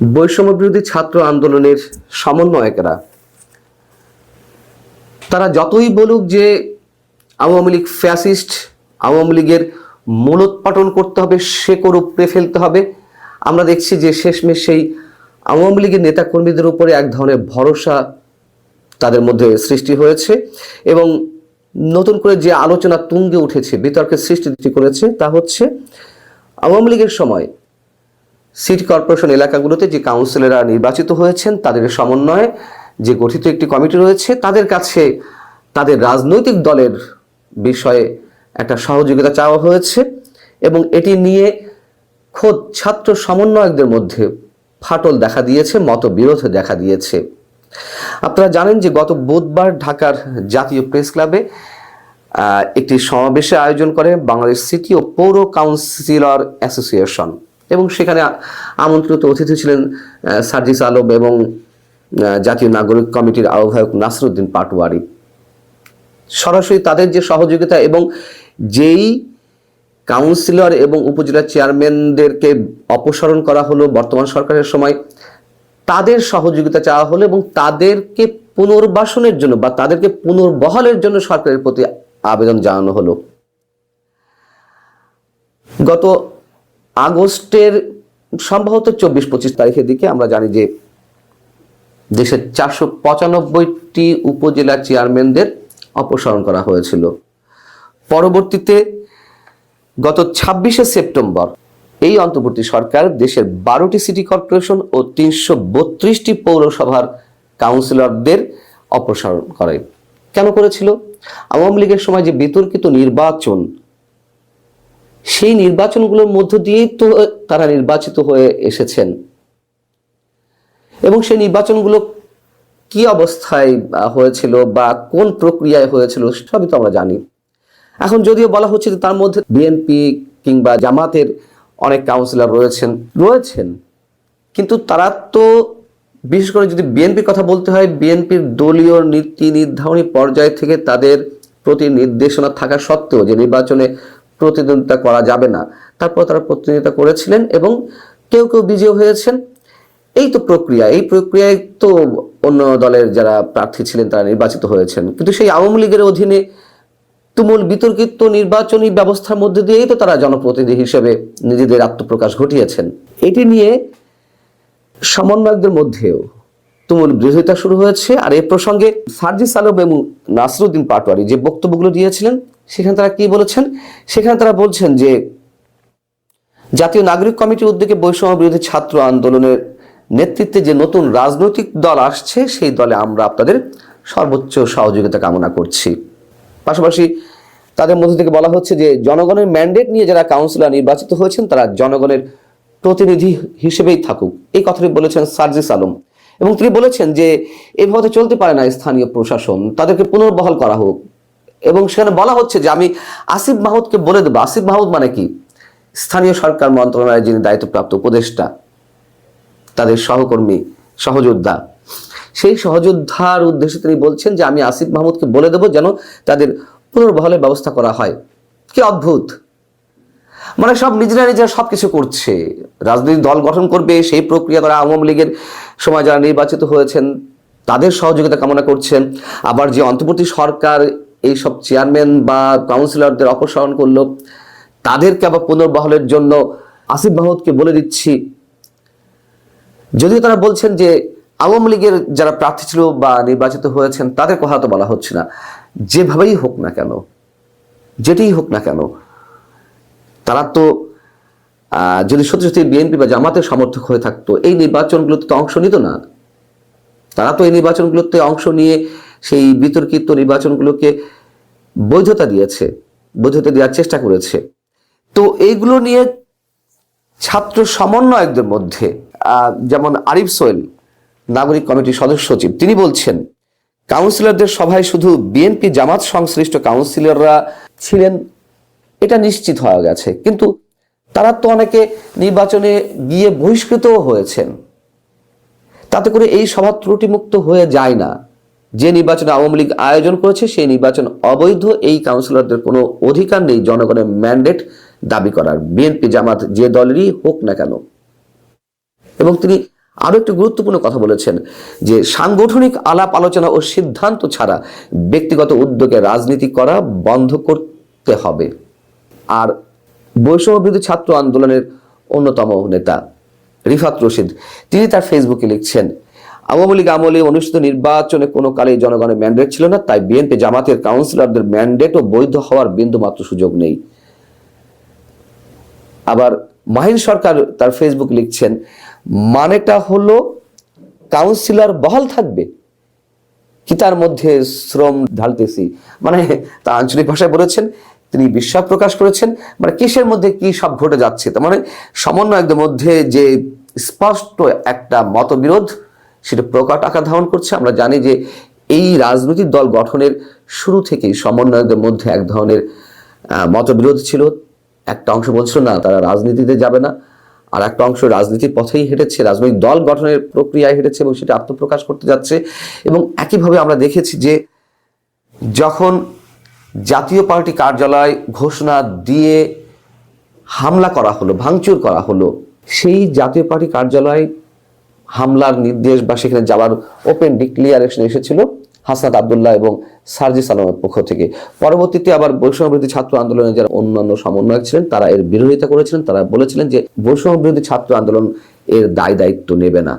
বৈষম্য বিরোধী ছাত্র আন্দোলনের সমন্বয়কেরা। তারা যতই বলুক যে আওয়ামী লীগ ফ্যাসিস্ট, আওয়ামী লীগের মূলোৎপাটন করতে হবে শেকড় উপড়ে ফেলতে হবে। আমরা দেখছি যে শেষমেশ সেই আওয়ামী লীগের নেতাকর্মীদের উপরে এক ধরনের ভরসা তাদের মধ্যে সৃষ্টি হয়েছে এবং নতুন করে যে আলোচনা তুঙ্গে উঠেছে, বিতর্কের সৃষ্টি করেছে, তা হচ্ছে আওয়ামী লীগের সময় সিটি কর্পোরেশন এলাকাগুলোতে যে কাউন্সিলররা নির্বাচিত হয়েছেন, তাদের সমন্বয়ে যে গঠিত একটি কমিটি রয়েছে, তাদের কাছে তাদের রাজনৈতিক দলের বিষয়ে একটা সহযোগিতা চাওয়া হয়েছে এবং এটি নিয়ে খোদ ছাত্র সমন্বয়কদের মধ্যে ফাটল দেখা দিয়েছে, মতবিরোধ দেখা দিয়েছে। আপনারা জানেন যে গত বুধবার ঢাকার জাতীয় প্রেস ক্লাবে একটি সমাবেশে আয়োজন করে বাংলাদেশ সিটি ও পৌর কাউন্সিলর অ্যাসোসিয়েশন। এবং সেখানে আমন্ত্রিত অতিথি ছিলেন সার্জিস আলম এবং জাতীয় নাগরিক কমিটির আহ্বায়ক নাসরুদ্দিন পাটোয়ারি। সরাসরি তাদের যে সহযোগিতা এবং যেই কাউন্সিলর এবং উপজেলা চেয়ারম্যানদেরকে অপসারণ করা হলো বর্তমান সরকারের সময়, তাদের সহযোগিতা চাওয়া হলো এবং তাদেরকে পুনর্বাসনের জন্য বা তাদেরকে পুনর্বহালের জন্য সরকারের প্রতি আবেদন জানানো হলো। গত আগস্টের সম্ভবত চব্বিশ পঁচিশ তারিখের দিকে আমরা জানি যে দেশের চারশো পঁচানব্বইটি উপজেলা চেয়ারম্যানদের অপসারণ করা হয়েছিল। পরবর্তীতে গত ছাব্বিশে সেপ্টেম্বর এই অন্তর্বর্তী সরকার দেশের বারোটি সিটি কর্পোরেশন ও তিনশো বত্রিশটি পৌরসভার কাউন্সিলরদের অপসারণ করে। কেন করেছিল? আওয়ামী লীগের সময় যে বিতর্কিত নির্বাচন সেই নির্বাচনগুলোর মধ্য দিয়েই তো তারা নির্বাচিত হয়ে এসেছেন। এবং সেই নির্বাচনগুলো কি অবস্থায় হয়েছিল বা কোন প্রক্রিয়ায় হয়েছিল সবই তো আমরা জানি। এখন যদিও বলা হচ্ছে যে তার মধ্যে বিএনপি কিংবা জামাতের অনেক কাউন্সিলর রয়েছেন রয়েছেন। কিন্তু তারা তো বিশেষ করে যদি বিএনপির কথা বলতে হয় বিএনপির দলীয় নীতি নির্ধারণী পর্যায় থেকে তাদের প্রতি নির্দেশনা থাকা সত্ত্বেও যে নির্বাচনে প্রতিদ্বন্দ্বিতা করা যাবে না। তারপর তারা প্রতিনিধিত্ব করেছিলেন এবং কেউ কেউ বিজয়ী হয়েছেন। এই তো প্রক্রিয়া। এই প্রক্রিয়ায় তো অন্য দলের যারা প্রার্থী ছিলেন তারা নির্বাচিত হয়েছেন। কিন্তু সেই আওয়ামী লীগের অধীনে তুমুল বিতর্কিত নির্বাচনী ব্যবস্থার মধ্যে দিয়েই তো তারা জনপ্রতিনিধি হিসেবে নিজেদের আত্মপ্রকাশ ঘটিয়েছেন। এটি নিয়ে সমন্বয়কদের মধ্যেও তুমুল বিরোধিতা শুরু হয়েছে। আর এ প্রসঙ্গে সার্জিস আলম এবং নাসরুদ্দিন পাটোয়ারি যে বক্তব্যগুলো দিয়েছিলেন সেখানে তারা কি বলেছেন? সেখানে তারা বলছেন যে, জাতীয় নাগরিক কমিটির উদ্যোগে বৈষম্য বিরোধী ছাত্র আন্দোলনের নেতৃত্বে যে নতুন রাজনৈতিক দল আসছে, সেই দলে আমরা আপনাদের সর্বোচ্চ সহযোগিতা কামনা করছি। পাশাপাশি তাদের মধ্যে থেকে বলা হচ্ছে যে, জনগণের ম্যান্ডেট নিয়ে যারা কাউন্সিলর নির্বাচিত হয়েছেন, তারা জনগণের প্রতিনিধি হিসেবেই থাকুক। এই কথাটি বলেছেন সার্জিস আলম। এবং তিনি বলেছেন যে, এভাবে চলতে পারে না স্থানীয় প্রশাসন। তাদেরকে পুনর্বহাল করা হোক। এবং সেখানে বলা হচ্ছে যে আমি আসিফ মাহমুদকে বলে দেবো। আসিফ মাহমুদ মানে কি? স্থানীয় সরকার মন্ত্রণালয়ের যিনি দায়িত্বপ্রাপ্ত উপদেষ্টা, তাদের সহকর্মী, সহযোদ্ধা। সেই সহযোদ্ধার উদ্দেশ্যে তিনি বলছেন যে আমি আসিফ মাহমুদকে বলে দেবো যেন তাদের পুনর্বহলের ব্যবস্থা করা হয়। কি অদ্ভুত! মানে সব নিজেরা নিজেরা সব কিছু করছে। রাজনৈতিক দল গঠন করবে, সেই প্রক্রিয়া তারা আওয়ামী লীগের সময় যারা নির্বাচিত হয়েছেন, তাদের সহযোগিতা কামনা করছেন। আবার যে অন্তর্বর্তী সরকার এই সব চেয়ারম্যান বা কাউন্সিলরদের অপসারণ করল। তাদেরকে আবার পুনর্বহলের জন্য আসিফ মাহমুদকে বলে দিচ্ছি। যদিও তারা বলছেন যে আওয়ামী লীগের যারা প্রার্থী ছিল বা নির্বাচিত হয়েছেন তাদের কথা তো বলা হচ্ছে না। যেভাবেই হোক না কেন, যেটাই হোক না কেন, তারা তো যদি সত্যি সত্যি বিএনপি বা জামাতের সমর্থক হয়ে থাকতো, এই নির্বাচনগুলোতে তো অংশ নিত না। তারা তো এই নির্বাচনগুলোতে অংশ নিয়ে সেই বিতর্কিত নির্বাচনগুলোকে বৈধতা দিয়েছে বৈধতা দেওয়ার চেষ্টা করেছে। তো এইগুলো নিয়ে ছাত্র সমন্বয়কদের মধ্যে যেমন আরিফ সোয়েল নাগরিক কমিটির সদস্য সচিব, তিনি বলছেন, কাউন্সিলরদের সভায় শুধু বিএনপি জামাত সংশ্লিষ্ট কাউন্সিলররা ছিলেন, এটা নিশ্চিত হওয়া গেছে। কিন্তু তারা তো অনেকে নির্বাচনে গিয়ে বহিষ্কৃতও হয়েছেন। তাতে করে এই সভা ত্রুটিমুক্ত হয়ে যায় না। যে নির্বাচনে আওয়ামী লীগ আয়োজন করেছে, সেই নির্বাচন অবৈধ। এই কাউন্সিলরদের কোনো অধিকার নেই জনগণের ম্যান্ডেট দাবি করার। বিএনপি, জামাত যে দলেরই হোক না কেন। এবং তিনি আরও একটি গুরুত্বপূর্ণ কথা বলেছেন যে, সাংগঠনিক আলাপ আলোচনা ও সিদ্ধান্ত ছাড়া ব্যক্তিগত উদ্যোগে রাজনীতি করা বন্ধ করতে হবে। আর বৈষম্যবিরোধী ছাত্র আন্দোলনের অন্যতম নেতা রিফাত রশিদ, তিনি তার ফেসবুকে লিখছেন আওয়ামী লীগ আমলে অনুষ্ঠিত নির্বাচনে কোনো কালেই জনগণের ম্যান্ডেট ছিল না, তাই বিএনপি জামাতের কাউন্সিলরদের ম্যান্ডেটও বৈধ হওয়ার বিন্দুমাত্র সুযোগ নেই। আবার মাহিন সরকার তার ফেসবুক লিখছেন, মানেটা হলো কাউন্সিলর বহাল থাকবে, কি তার মধ্যে শ্রম ঢালতেছি? মানে তা আঞ্চলিক ভাষায় বলেছেন, তিনি বিশ্বাস প্রকাশ করেছেন মানে কিসের মধ্যে কি সব ঘটে যাচ্ছে? তার মানে সমন্বয়কদের মধ্যে যে স্পষ্ট একটা মতবিরোধ সেটা প্রকট আকার ধারণ করছে। আমরা জানি যে এই রাজনৈতিক দল গঠনের শুরু থেকেই সমন্বয়কদের মধ্যে এক ধরনের মতবিরোধ ছিল। একটা অংশ বলছিল, না, তারা রাজনীতিতে যাবে না। আর একটা অংশ রাজনীতির পথেই হেঁটেছে, রাজনৈতিক দল গঠনের প্রক্রিয়ায় হেঁটেছে এবং সেটা আত্মপ্রকাশ করতে যাচ্ছে। এবং একইভাবে আমরা দেখেছি যে যখন জাতীয় পার্টি কার্যালয় ঘোষণা দিয়ে হামলা করা হলো, ভাঙচুর করা হলো, সেই জাতীয় পার্টি কার্যালয় হামলার নির্দেশ বা সেখানে যাওয়ার ওপেন ডিক্লিয়ারেশন এসেছিল হাসনাত আবদুল্লাহ এবং সার্জি সালামের পক্ষ থেকে। পরবর্তীতে আবার বৈষম্যবিরোধী ছাত্র আন্দোলনের যারা অন্যান্য সমন্বয়ক ছিলেন, তারা এর বিরোধিতা করেছিলেন। তারা বলেছিলেন যে বৈষম্যবিরোধী ছাত্র আন্দোলন এর দায় দায়িত্ব নেবে না।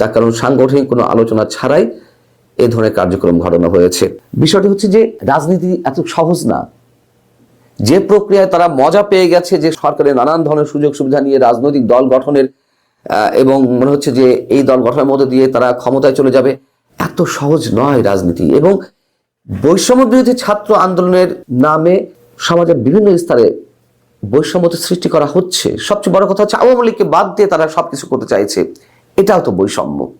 তার কারণ সাংগঠনিক কোনো আলোচনা ছাড়াই এ ধরনের কার্যক্রম ঘটানো হয়েছে। বিষয়টি হচ্ছে যে রাজনীতি এত সহজ না। যে প্রক্রিয়ায় তারা মজা পেয়ে গেছে যে সরকারের নানান ধরনের সুযোগ সুবিধা নিয়ে রাজনৈতিক দল গঠনের এবং মনে হচ্ছে যে এই দল গঠনের মধ্যে দিয়ে তারা ক্ষমতায় চলে যাবে। এত সহজ নয় রাজনীতি। এবং বৈষম্য বিরোধী ছাত্র আন্দোলনের নামে সমাজের বিভিন্ন স্তরে বৈষম্যতা সৃষ্টি করা হচ্ছে। সবচেয়ে বড় কথা হচ্ছে আওয়ামী লীগকে বাদ দিয়ে তারা সবকিছু করতে চাইছে। এটাও তো বৈষম্য।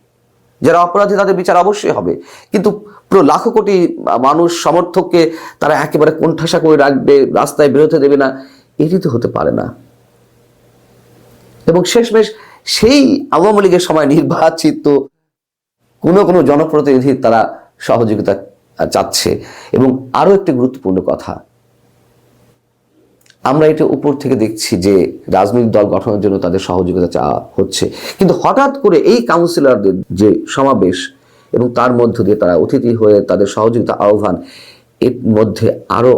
যারা অপরাধী তাদের বিচার অবশ্যই হবে। কিন্তু পুরো লাখো কোটি মানুষ, সমর্থককে তারা একেবারে কোণঠাসা করে রাখবে, রাস্তায় বেরোতে দেবে না, এটি তো হতে পারে না। এবং শেষমেশ সেই আওয়ামী লীগের সময় নির্বাচিত কোনো কোনো জনপ্রতিনিধি তারা সহযোগিতা চাচ্ছে। এবং আরও একটি গুরুত্বপূর্ণ কথা, আমরা এটা উপর থেকে দেখছি যে রাজনৈতিক দল গঠনের জন্য তাদের সহযোগিতা চাওয়া হচ্ছে। কিন্তু হঠাৎ করে এই কাউন্সিলরদের যে সমাবেশ এবং তার মধ্য দিয়ে তারা অতিথি হয়ে তাদের সহযোগিতা আহ্বান, এর মধ্যে আরও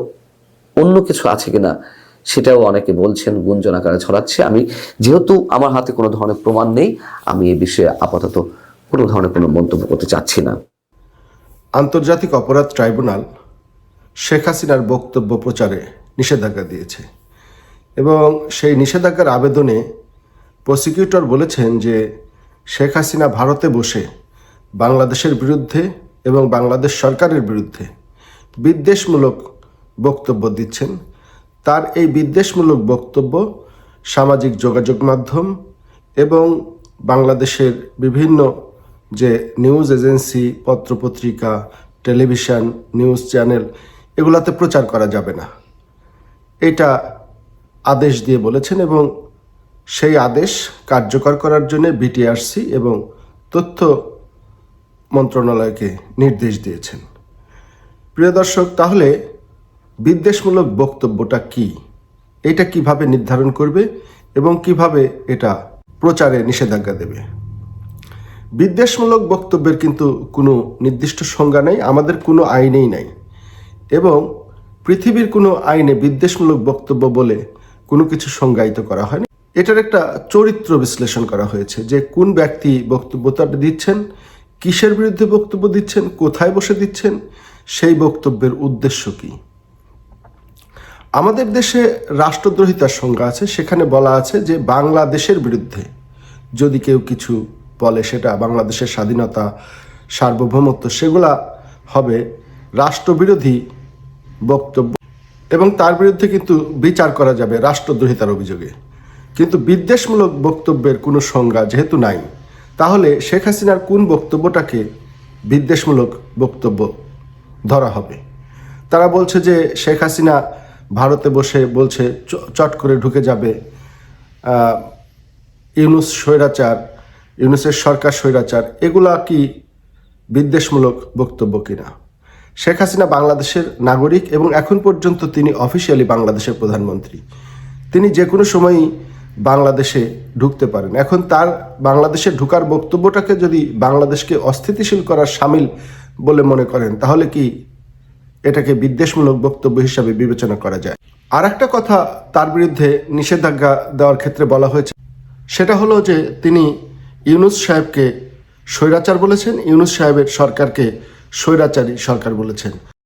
অন্য কিছু আছে কিনা সেটাও অনেকে বলছেন, গুঞ্জন আকারে ছড়াচ্ছে। আমি যেহেতু আমার হাতে কোনো ধরনের প্রমাণ নেই, আমি এ বিষয়ে আপাতত কোনো ধরনের কোনো মন্তব্য করতে চাচ্ছি না। আন্তর্জাতিক অপরাধ ট্রাইব্যুনাল শেখ হাসিনার বক্তব্য প্রচারে নিষেধাজ্ঞা দিয়েছে এবং সেই নিষেধাজ্ঞার আবেদনে প্রসিকিউটর বলেছেন যে শেখ হাসিনা ভারতে বসে বাংলাদেশের বিরুদ্ধে এবং বাংলাদেশ সরকারের বিরুদ্ধে বিদ্বেষমূলক বক্তব্য দিচ্ছেন। তার এই বিদ্বেষমূলক বক্তব্য, সামাজিক যোগাযোগ মাধ্যম এবং বাংলাদেশের বিভিন্ন যে নিউজ এজেন্সি, পত্রপত্রিকা, টেলিভিশন, নিউজ চ্যানেল, এগুলাতে প্রচার করা যাবে না। এটা আদেশ দিয়ে বলেছেন এবং সেই আদেশ কার্যকর করার জন্য বিটিআরসি এবং তথ্য মন্ত্রণালয়কে নির্দেশ দিয়েছেন। প্রিয় দর্শক, তাহলে বিদ্বেষমূলক বক্তব্যটা কি? এটা কীভাবে নির্ধারণ করবে এবং কীভাবে এটা প্রচারে নিষেধাজ্ঞা দেবে? বিদ্বেষমূলক বক্তব্যের কিন্তু কোনো নির্দিষ্ট সংজ্ঞা নেই, আমাদের কোনো আইনেই নাই। এবং পৃথিবীর কোনো আইনে বিদ্বেষমূলক বক্তব্য বলে কোনো কিছু সংজ্ঞায়িত করা হয়নি। এটার একটা চরিত্র বিশ্লেষণ করা হয়েছে যে কোন ব্যক্তি বক্তব্যটা দিচ্ছেন, কিসের বিরুদ্ধে বক্তব্য দিচ্ছেন, কোথায় বসে দিচ্ছেন, সেই বক্তব্যের উদ্দেশ্য কী? আমাদের দেশে রাষ্ট্রদ্রোহিতার সংজ্ঞা আছে। সেখানে বলা আছে যে বাংলাদেশের বিরুদ্ধে যদি কেউ কিছু বলে সেটা বাংলাদেশের স্বাধীনতা, সার্বভৌমত্ব, সেগুলা হবে রাষ্ট্রবিরোধী বক্তব্য। এবং তার বিরুদ্ধে কিন্তু বিচার করা যাবে রাষ্ট্রদ্রোহিতার অভিযোগে। কিন্তু বিদ্বেষমূলক বক্তব্যের কোনো সংজ্ঞা যেহেতু নাই, তাহলে শেখ হাসিনার কোন বক্তব্যটাকে বিদ্বেষমূলক বক্তব্য ধরা হবে? তারা বলছে যে শেখ হাসিনা ভারতে বসে বলছে চট করে ঢুকে যাবে। ইউনুস স্বৈরাচার, ইউনুসের সরকার স্বৈরাচার, এগুলা কি বিদ্বেষমূলক বক্তব্য কিনা? শেখ হাসিনা বাংলাদেশের নাগরিক এবং এখন পর্যন্ত তিনি অফিসিয়ালি বাংলাদেশের প্রধানমন্ত্রী। তিনি যে কোনো সময়ই বাংলাদেশে ঢুকতে পারেন। এখন তার বাংলাদেশে ঢুকার বক্তব্যটাকে যদি বাংলাদেশকে অস্থিতিশীল করার সামিল বলে মনে করেন, তাহলে কি এটাকে বিদ্বেষমূলক বক্তব্য হিসাবে বিবেচনা করা যায়। আর একটা কথা তার বিরুদ্ধে নিষেধাজ্ঞা দেওয়ার ক্ষেত্রে বলা হয়েছে, সেটা হলো যে তিনি ইউনুস সাহেবকে স্বৈরাচার বলেছেন, ইউনুস সাহেবের সরকারকে স্বৈরাচারী সরকার বলেছেন।